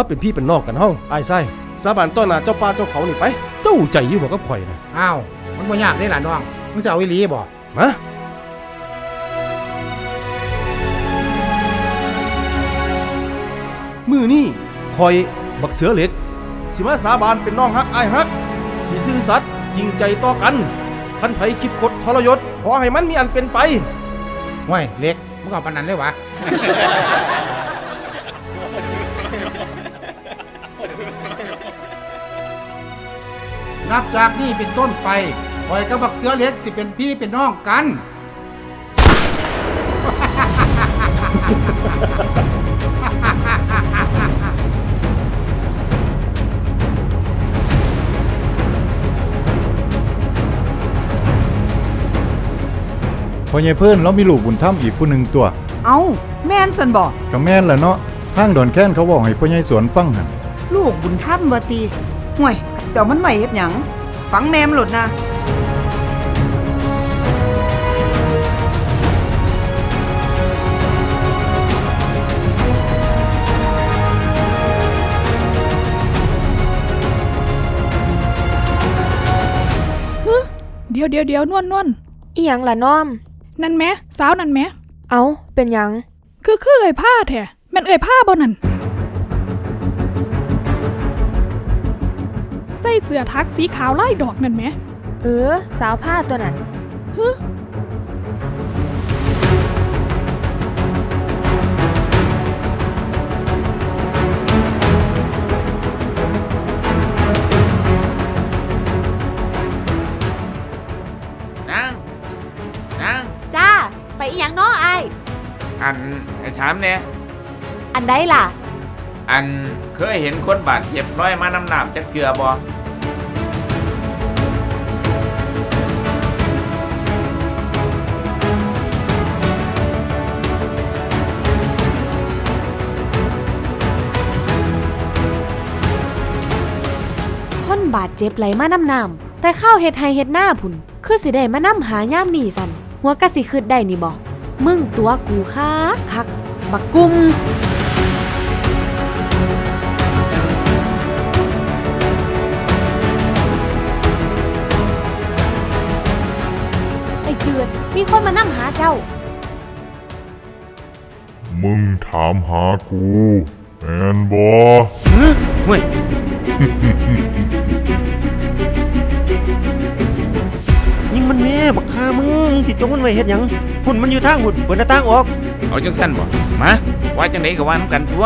มาเป็นพี่เป็นน้องกันเฮาอ้ายไส้สาบานต้อนหน้าเจ้าป่าเจ้าเขานี่ไป เจ้าใจอยู่บ่กับข่อยนะอ้าว มันบ่ยากเด้ล่ะน้อง มึงจะเอาอีหลีบ่มามือนี่ข่อยบักเสือเหล็ก สิมาสาบานเป็นน้องฮักอ้ายฮักสิซื่อสัตย์จริงใจต่อกันคันไผคิดกดทรยศขอให้มันมีอันเป็นไปห้วยเล็กมึงเอาปานนั้นเลยวะ นับจากนี้เป็นต้นไปคอยกับบักเสือเล็กสิเป็นพี่เป็นน้องกัน พอใหญ่เพิ่นเรามีลูกบุญธรรมอีกผู้หนึ่งตัวเอาแม่นสันบอกก็แม่นแหละเนาะทางดอนแค้นเขาบอกให้พ่อใหญ่สวนฟังหั่นลูกบุญธรรมวตีห่วย เสี่ยวมันใหม่เฮ็ดหยังฟังแม่มหลดนะ เดี๋ยวเดี๋ยวเดี๋ยวนวลนวลอีหยังล่ะน้อม นั่นแหมสาวนั่นแหมเอาเป็นหยัง คือคือเอ่ยผ้าแท้แม่นเอ่ยผ้าบ่นั่น ใส่เสื้อทักสีขาวลายดอกนั่นแหม เออ สาวผ้าตัวนั้นฮึนางนางจ้า ไปอีหยังน้อไอายอันไอ้ถามเนี่ยอันใดล่ะ อันเคยเห็นคนบาดเจ็บร้อยมาน้ำหนามจักเทือบ่คนบาดเจ็บไหลมาน้ำน้ำแต่ข้าวเฮ็ดไฮเฮ็ดหน้าพุ่นคือสิได้มาน้ำหาย่ามนี่สันหัวกะสิคืดได้นี่บ่มึงตัวกูคักคักบักกุม เจ้า มึงถามหากูแมนบอเฮ้ยยิงมันแม่บักฆ่ามึงมึงสิจงมันไว้เฮ็ดหยังหุ่นมันอยู่ทางหุ่นเปิดหน้าต่างออก เอาจังสั้นบ่มาว่าจังไดก็ว่านํกันตัว